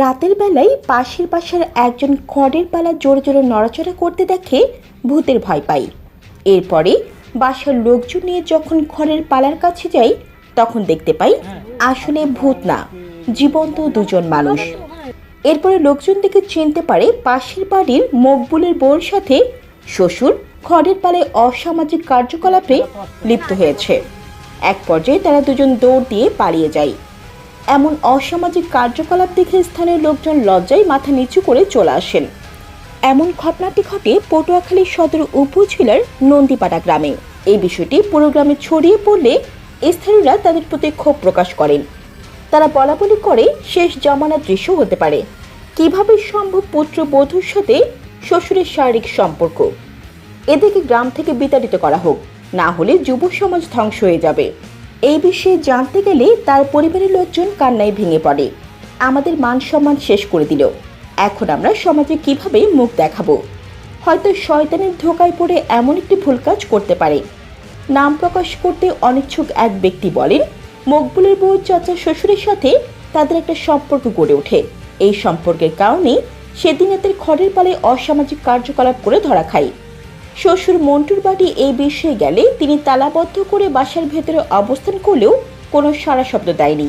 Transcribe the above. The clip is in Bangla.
রাতের বেলায় পাশের বাসার একজন খড়ের পালা জোরে জোরে নড়াচড়া করতে দেখে ভূতের ভয় পাই এরপরে বাসার লোকজন নিয়ে যখন খড়ের পালার কাছে যাই, তখন দেখতে পাই আসলে ভূত না, জীবন্ত দুজন মানুষ। এরপরে লোকজন দেখে চিনতে পারে পাশের বাড়ির মকবুলের বউর সাথে শ্বশুর খড়ের পালায় অসামাজিক কার্যকলাপে লিপ্ত হয়েছে। এক পর্যায়ে তারা দুজন দৌড় দিয়ে পালিয়ে যায়। এমন অসামাজিক কার্যকলাপ দেখে স্থানীয় লোকজন লজ্জায় মাথা নিচু করে চলে আসেন। এমন ঘটনাটি ঘটে পটুয়াখালী সদর উপজেলার নন্দীপাড়া গ্রামে। এই বিষয়টি পুরো গ্রামে ছড়িয়ে পড়লে স্থানীয়রা তাদের প্রতি ক্ষোভ প্রকাশ করেন। তারা বলা বলি করে, শেষ জমানার দৃশ্য হতে পারে। কীভাবে সম্ভব পুত্র বধূর সাথে শ্বশুরের শারীরিক সম্পর্ক? এদেরকে গ্রাম থেকে বিতাড়িত করা হোক। না হলে যুব সমাজ ধ্বংস হয়ে যাবে। এই বিষয়ে জানতে গেলে তার পরিবারের লোকজন কান্নায় ভেঙে পড়ে। আমাদের মান সম্মান শেষ করে দিল। এখন আমরা সমাজে কীভাবে মুখ দেখাবো? হয়তো শয়তানের ধোকায় পড়ে এমন একটি ভুল কাজ করতে পারে। নাম প্রকাশ করতে অনিচ্ছুক এক ব্যক্তি বলেন, মকবুলের বউ, চাচা, শ্বশুরের সাথে তাদের একটা সম্পর্ক গড়ে ওঠে। এই সম্পর্কের কারণে সেদিন এদের খড়ের পালে অসামাজিক কার্যকলাপ করে ধরা খায়। শ্বশুর মন্টুর বাড়ি এই বিষয়ে গেলে তিনি তালাবদ্ধ করে বাসার ভেতরে অবস্থান করলেও কোনো সারা শব্দ দেয়নি।